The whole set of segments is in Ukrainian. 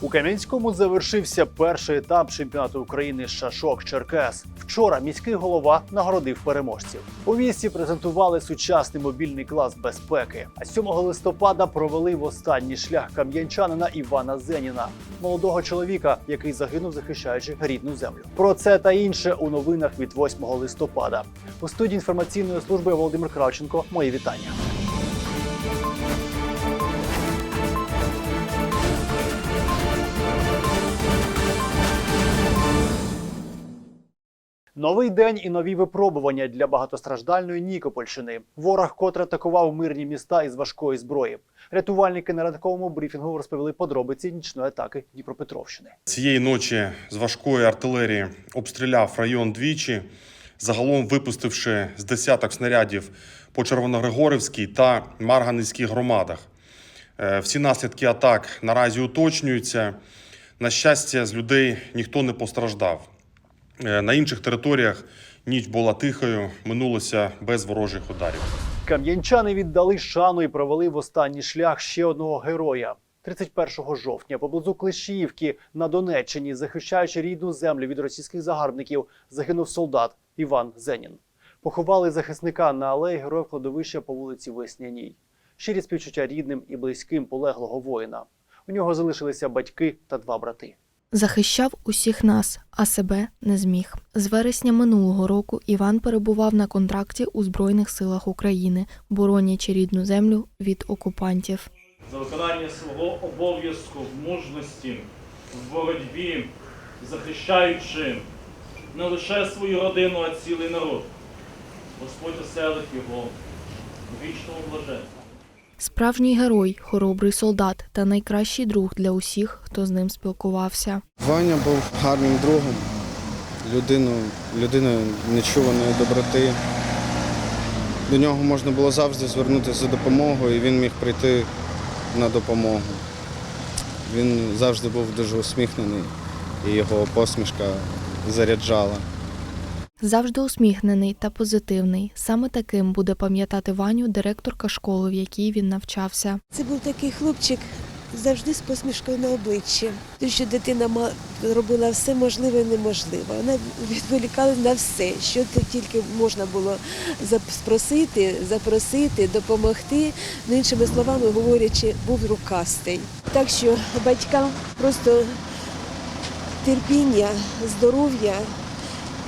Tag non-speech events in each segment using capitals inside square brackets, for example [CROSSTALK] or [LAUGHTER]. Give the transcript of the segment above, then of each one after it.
У Кам'янському завершився перший етап чемпіонату України шашок Черкес. Вчора міський голова нагородив переможців. У місті презентували сучасний мобільний клас безпеки. А 7 листопада провели в останній шлях кам'янчанина Івана Зеніна, молодого чоловіка, який загинув, захищаючи рідну землю. Про це та інше у новинах від 8 листопада. У студії інформаційної служби Володимир Кравченко. Мої вітання. Новий день і нові випробування для багатостраждальної Нікопольщини. Ворог, котре атакував мирні міста із важкої зброї. Рятувальники на ранковому брифінгу розповіли подробиці нічної атаки Дніпропетровщини. Цієї ночі з важкої артилерії обстріляв район двічі, загалом випустивши з десяток снарядів по Червоногригорівській та Марганецькій громадах. Е, Всі наслідки атак наразі уточнюються. На щастя, з людей ніхто не постраждав. Е, На інших територіях ніч була тихою, минулося без ворожих ударів. Кам'янчани віддали шану і провели в останній шлях ще одного героя. 31 жовтня поблизу Клещіївки на Донеччині, захищаючи рідну землю від російських загарбників, загинув солдат Іван Зенін. Поховали захисника на алеї героїв кладовища по вулиці Весняній. Щирі співчуття рідним і близьким полеглого воїна. У нього залишилися батьки та два брати. Захищав усіх нас, а себе не зміг. З вересня минулого року Іван перебував на контракті у Збройних силах України, боронячи рідну землю від окупантів. за виконання свого обов'язку в мужності, в боротьбі, захищаючи не лише свою родину, а цілий народ. Господь оселить його в вічному блаженстві. Справжній герой, хоробрий солдат та найкращий друг для усіх, хто з ним спілкувався. Ваня був гарним другом, людину, людиною нечуваної доброти. До нього можна було завжди звернутися за допомогою, і він міг прийти на допомогу. Він завжди був дуже усміхнений, і його посмішка заряджала. Завжди усміхнений та позитивний. Саме таким буде пам'ятати Ваню директорка школи, в якій він навчався. Це був такий хлопчик завжди з посмішкою на обличчі. Тому що дитина робила все можливе і неможливе. Вона відволікала на все, що тільки можна було спросити, запросити, допомогти. Ну, іншими словами говорячи, був рукастий. Так що батькам просто терпіння, здоров'я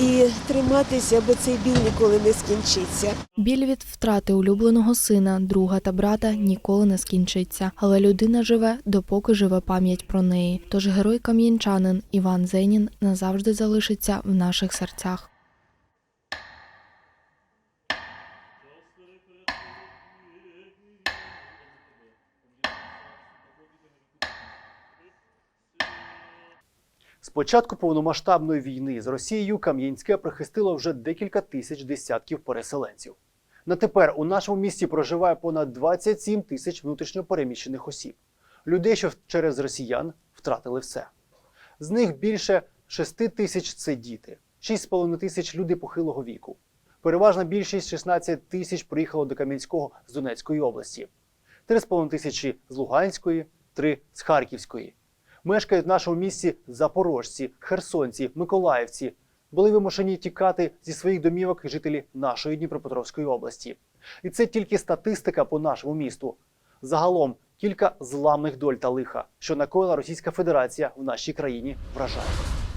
і триматися, бо цей біль ніколи не скінчиться. Біль від втрати улюбленого сина, друга та брата ніколи не скінчиться, але людина живе, допоки живе пам'ять про неї. Тож герой кам'янчанин Іван Зенін назавжди залишиться в наших серцях. Початку повномасштабної війни з Росією Кам'янське прихистило вже декілька тисяч десятків переселенців. На тепер у нашому місті проживає понад 27 тисяч внутрішньопереміщених осіб, людей, що через росіян втратили все. З них більше 6 тисяч це діти, 6,5 тисяч люди похилого віку. Переважна більшість 16 тисяч приїхало до Кам'янського з Донецької області, 3,5 тисячі з Луганської, 3 з Харківської. Мешкають в нашому місті запорожці, херсонці, миколаївці. Були вимушені тікати зі своїх домівок жителі нашої Дніпропетровської області. І це тільки статистика по нашому місту. Загалом кілька зламних доль та лиха, що накоїла Російська Федерація в нашій країні, вражає.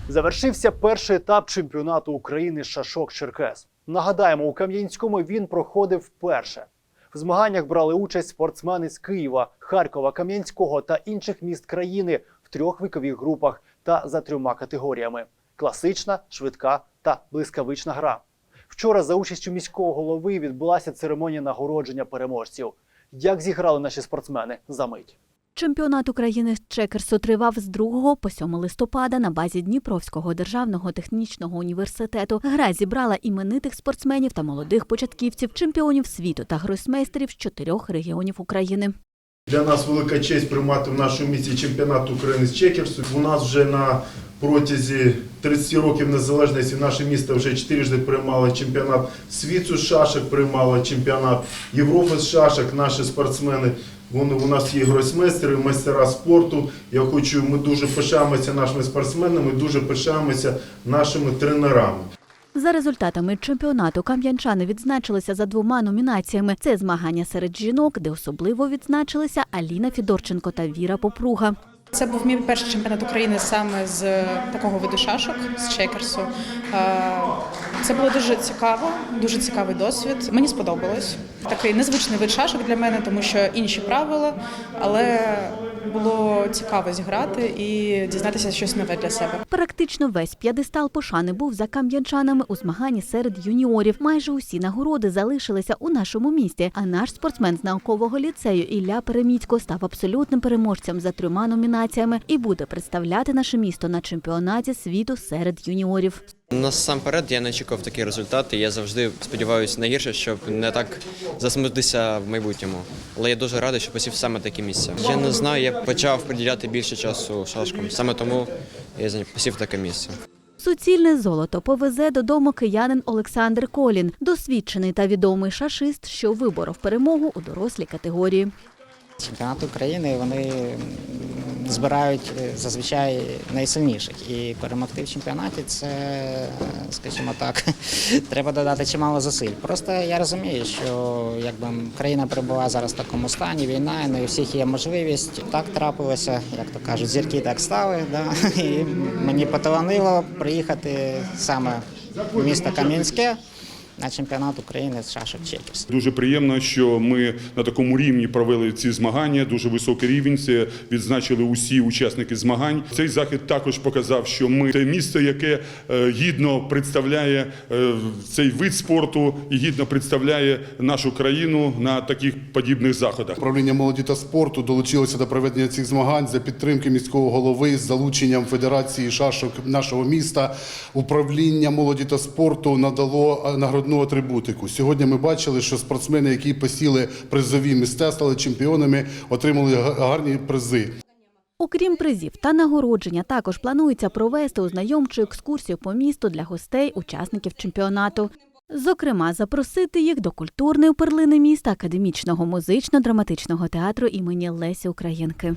Завершився перший етап чемпіонату України шашок Черкес. Нагадаємо, у Кам'янському він проходив вперше. В змаганнях брали участь спортсмени з Києва, Харкова, Кам'янського та інших міст країни трьох вікових групах та за трьома категоріями: класична, швидка та блискавична гра. Вчора за участю міського голови відбулася церемонія нагородження переможців. Як зіграли наші спортсмени за мить? Чемпіонат України з чекерсу тривав з 2 по 7 листопада на базі Дніпровського державного технічного університету. Гра зібрала іменитих спортсменів та молодих початківців, чемпіонів світу та гросмейстерів з чотирьох регіонів України. Для нас велика честь приймати в нашому місті чемпіонат України з чекерсу. У нас вже на протязі 30 років незалежності наше місто вже чотирижди приймало чемпіонат світу з шашок, приймало чемпіонат Європи з шашок. Наші спортсмени. Вони у нас є гросмейстери, майстера спорту. Я хочу, ми дуже пишаємося нашими спортсменами, дуже пишаємося нашими тренерами. За результатами чемпіонату кам'янчани відзначилися за двома номінаціями. Це змагання серед жінок, де особливо відзначилися Аліна Фідорченко та Віра Попруга. Це був мій перший чемпіонат України саме з такого виду шашок, з чекерсу. Е, Це було дуже цікаво, дуже цікавий досвід. Мені сподобалось. Такий незвичний вид шашок для мене, тому що інші правила, але було цікаво зіграти і дізнатися щось нове для себе. Практично весь п'єдестал пошани був за кам'янчанами у змаганні серед юніорів. Майже усі нагороди залишилися у нашому місті. А наш спортсмен з наукового ліцею Ілля Переміцько став абсолютним переможцем за трьома номінаціями і буде представляти наше місто на чемпіонаті світу серед юніорів. Насамперед я не очікував такий результат, я завжди сподіваюся найгірше, щоб не так засмутитися в майбутньому. Але я дуже радий, що посів саме таке місце. Я не знаю, я почав приділяти більше часу шашкам. Саме тому я посів таке місце. Суцільне золото повезе додому киянин Олександр Колін, досвідчений та відомий шашист, що виборов перемогу у дорослій категорії. Чемпіонат України вони збирають е, зазвичай найсильніших. І перемогти в чемпіонаті це, скажімо так, [LAUGHS] треба додати чимало зусиль. Просто я розумію, що якби країна перебуває зараз в такому стані, війна, і не у всіх є можливість. Так трапилося, як то кажуть, зірки так стали. Да? [LAUGHS] І мені поталанило приїхати саме в місто Кам'янське на чемпіонат України з шашок Чеківськ. Дуже приємно, що ми на такому рівні провели ці змагання. Дуже високий рівень. Це відзначили усі учасники змагань. Цей захід також показав, що ми це місто, яке е, гідно представляє е, цей вид спорту і гідно представляє нашу країну на таких подібних заходах. Управління молоді та спорту долучилося до проведення цих змагань за підтримки міського голови з залученням Федерації шашок нашого міста. Управління молоді та спорту надало е, нагородну атрибутику. Сьогодні ми бачили, що спортсмени, які посіли призові місця, стали чемпіонами, отримали гарні призи. Окрім призів та нагородження, також планується провести ознайомчу екскурсію по місту для гостей, учасників чемпіонату. Зокрема, запросити їх до культурної перлини міста академічного музично-драматичного театру імені Лесі Українки.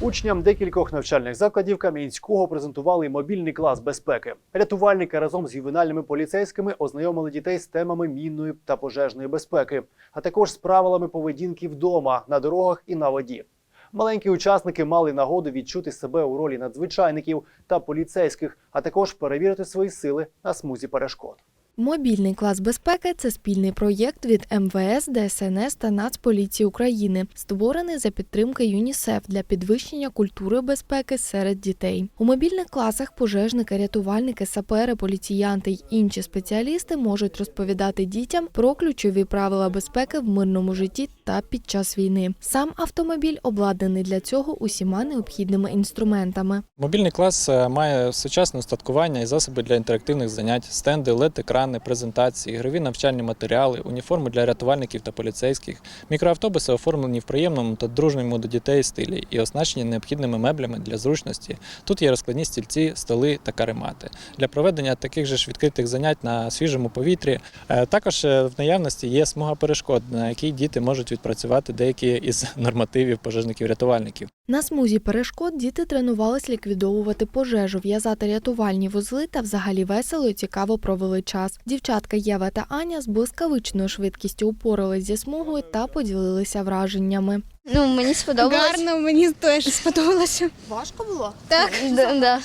Учням декількох навчальних закладів Кам'янського презентували мобільний клас безпеки. Рятувальники разом з ювенальними поліцейськими ознайомили дітей з темами мінної та пожежної безпеки, а також з правилами поведінки вдома, на дорогах і на воді. Маленькі учасники мали нагоду відчути себе у ролі надзвичайників та поліцейських, а також перевірити свої сили на смузі перешкод. Мобільний клас безпеки це спільний проєкт від МВС, ДСНС та Нацполіції України, створений за підтримки ЮНІСЕФ для підвищення культури безпеки серед дітей. У мобільних класах пожежники, рятувальники, сапери, поліціянти й інші спеціалісти можуть розповідати дітям про ключові правила безпеки в мирному житті та під час війни. Сам автомобіль обладнаний для цього усіма необхідними інструментами. Мобільний клас е, має сучасне устаткування і засоби для інтерактивних занять, стенди, LED-екрани, презентації, ігрові навчальні матеріали, уніформи для рятувальників та поліцейських. Мікроавтобуси оформлені в приємному та дружньому до дітей стилі і оснащені необхідними меблями для зручності. Тут є розкладні стільці, столи та каремати. Для проведення таких же ж відкритих занять на свіжому повітрі. Е, Також е, в наявності є смуга перешкод, на якій діти можуть відпрацювати деякі із нормативів пожежників-рятувальників. На смузі перешкод діти тренувались ліквідовувати пожежу, в'язати рятувальні вузли та взагалі весело і цікаво провели час. Дівчатка Єва та Аня з блискавичною швидкістю упорались зі смугою та поділилися враженнями. Ну, мені сподобалось. Гарно, мені теж сподобалося. Важко було? Так. Да, да.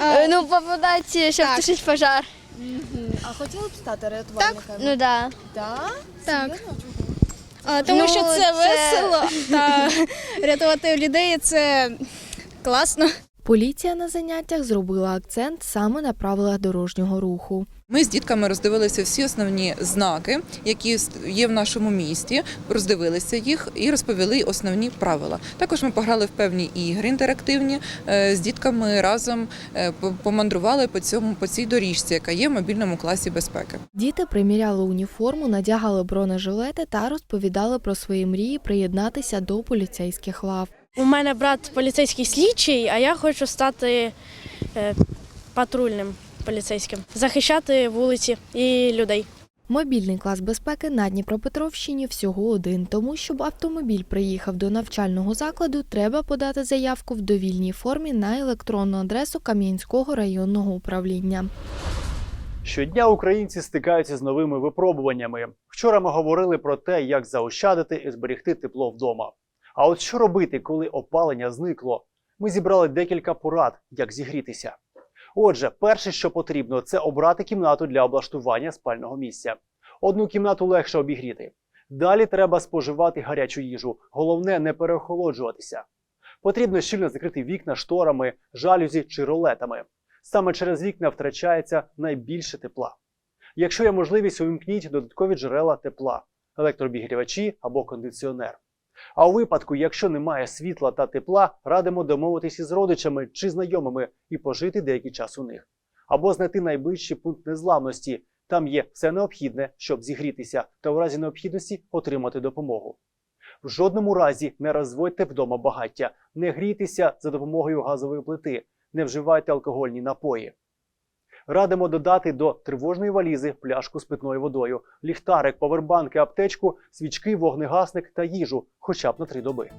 А, Е, Ну, попадати, щоб тушити пожар. А хотіли б стати рятувальниками? Ну, да. Так. Так. Тому Ну, що це, це- весело та рятувати людей це класно. Поліція на заняттях зробила акцент саме на правилах дорожнього руху. Ми з дітками роздивилися всі основні знаки, які є в нашому місті. Роздивилися їх і розповіли основні правила. Також ми пограли в певні ігри інтерактивні е, з дітками разом е, по- помандрували по цьому по цій доріжці, яка є в мобільному класі безпеки. Діти приміряли уніформу, надягали бронежилети та розповідали про свої мрії приєднатися до поліцейських лав. У мене брат поліцейський слідчий, а я хочу стати е, патрульним поліцейським, захищати вулиці і людей. Мобільний клас безпеки на Дніпропетровщині всього один, тому щоб автомобіль приїхав до навчального закладу, треба подати заявку в довільній формі на електронну адресу Кам'янського районного управління. Щодня українці стикаються з новими випробуваннями. Вчора ми говорили про те, як заощадити і зберегти тепло вдома. А от що робити, коли опалення зникло? Ми зібрали декілька порад, як зігрітися. Отже, перше, що потрібно, це обрати кімнату для облаштування спального місця. Одну кімнату легше обігріти. Далі треба споживати гарячу їжу. Головне не переохолоджуватися. Потрібно щільно закрити вікна шторами, жалюзі чи ролетами. Саме через вікна втрачається найбільше тепла. Якщо є можливість, увімкніть додаткові джерела тепла, електрообігрівачі або кондиціонер. А у випадку, якщо немає світла та тепла, радимо домовитися з родичами чи знайомими і пожити деякий час у них. Або знайти найближчий пункт незламності. Там є все необхідне, щоб зігрітися, та у разі необхідності отримати допомогу. В жодному разі не розводьте вдома багаття, не грійтеся за допомогою газової плити, не вживайте алкогольні напої. Радимо додати до тривожної валізи пляшку з питною водою, ліхтарик, повербанки, аптечку, свічки, вогнегасник та їжу хоча б на три доби.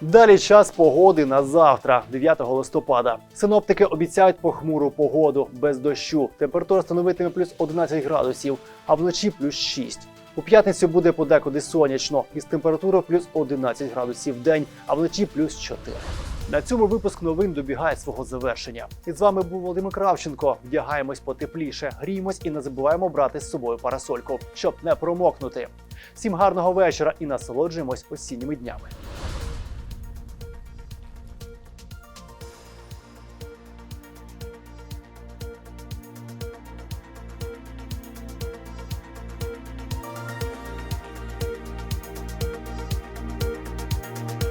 Далі час погоди на завтра, 9 листопада. Синоптики обіцяють похмуру погоду без дощу. Температура становитиме плюс 11 градусів, а вночі плюс 6. У п'ятницю буде подекуди сонячно, із температурою плюс 11 градусів в день, а вночі плюс 4. На цьому випуск новин добігає свого завершення. І з вами був Володимир Кравченко. Вдягаємось потепліше, гріємось і не забуваємо брати з собою парасольку, щоб не промокнути. Всім гарного вечора і насолоджуємось осінніми днями.